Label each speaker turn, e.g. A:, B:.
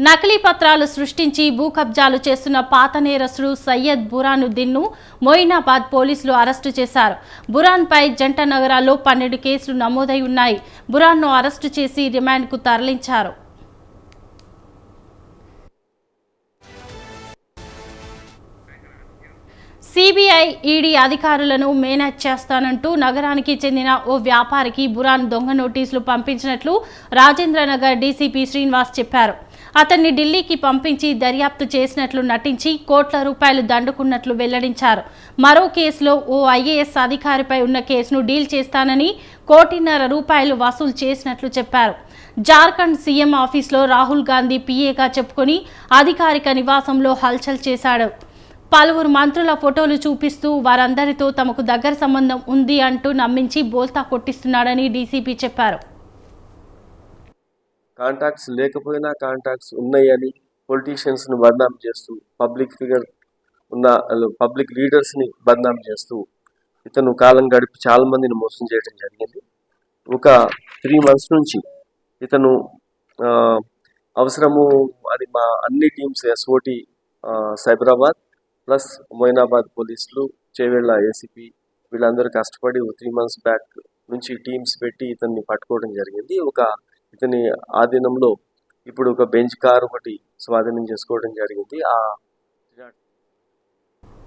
A: నకిలీ పత్రాలు సృష్టించి భూ కబ్జాలు చేస్తున్న పాత నేరస్తుడు సయ్యద్ బురానుద్దీన్ను మొయినాబాద్ పోలీసులు అరెస్టు చేశారు. బురాన్పై జంట నగరాల్లో పన్నెండు కేసులు నమోదై ఉన్నాయి. బురాన్ను అరెస్టు చేసి రిమాండ్కు తరలించారు. సిబిఐ ఈడీ అధికారులను మేనేజ్ చేస్తానంటూ నగరానికి చెందిన ఓ వ్యాపారికి బురాన్ దొంగ నోటీసులు పంపించినట్లు రాజేంద్రనగర్ డీసీపీ శ్రీనివాస్ చెప్పారు. అతన్ని ఢిల్లీకి పంపించి దర్యాప్తు చేసినట్లు నటించి కోట్ల రూపాయలు దండుకున్నట్లు వెల్లడించారు. మరో కేసులో ఓ ఐఏఎస్ అధికారిపై ఉన్న కేసును డీల్ చేస్తానని కోటిన్నర రూపాయలు వసూలు చేసినట్లు చెప్పారు. జార్ఖండ్ సీఎం ఆఫీస్లో రాహుల్ గాంధీ పీఏగా చెప్పుకొని అధికారిక నివాసంలో హల్చల్ చేశాడు. పలువురు మంత్రుల ఫోటోలు చూపిస్తూ వారందరితో తమకు దగ్గర సంబంధం ఉంది అంటూ నమ్మించి బోల్తా కొట్టిస్తున్నాడని డీసీపీ చెప్పారు.
B: కాంటాక్ట్స్ లేకపోయినా కాంటాక్ట్స్ ఉన్నాయని పొలిటీషియన్స్ని బద్నాం చేస్తూ పబ్లిక్ ఫిగర్ ఉన్న పబ్లిక్ లీడర్స్ని బద్నాం చేస్తూ ఇతను కాలం గడిపి చాలా మందిని మోసం చేయడం జరిగింది. ఒక త్రీ మంత్స్ నుంచి ఇతను అవసరము అది మా అన్ని teams SOT Cyberabad plus Moinabad పోలీసులు చేవెళ్ళ ఏసీపీ వీళ్ళందరూ కష్టపడి త్రీ మంత్స్ బ్యాక్ నుంచి టీమ్స్ పెట్టి ఇతన్ని పట్టుకోవడం జరిగింది. ఒక ఇతని ఆధీనంలో ఇప్పుడు ఒక బెంచ్ కార్ ఒకటి స్వాధీనం చేసుకోవడం జరిగింది. ఆ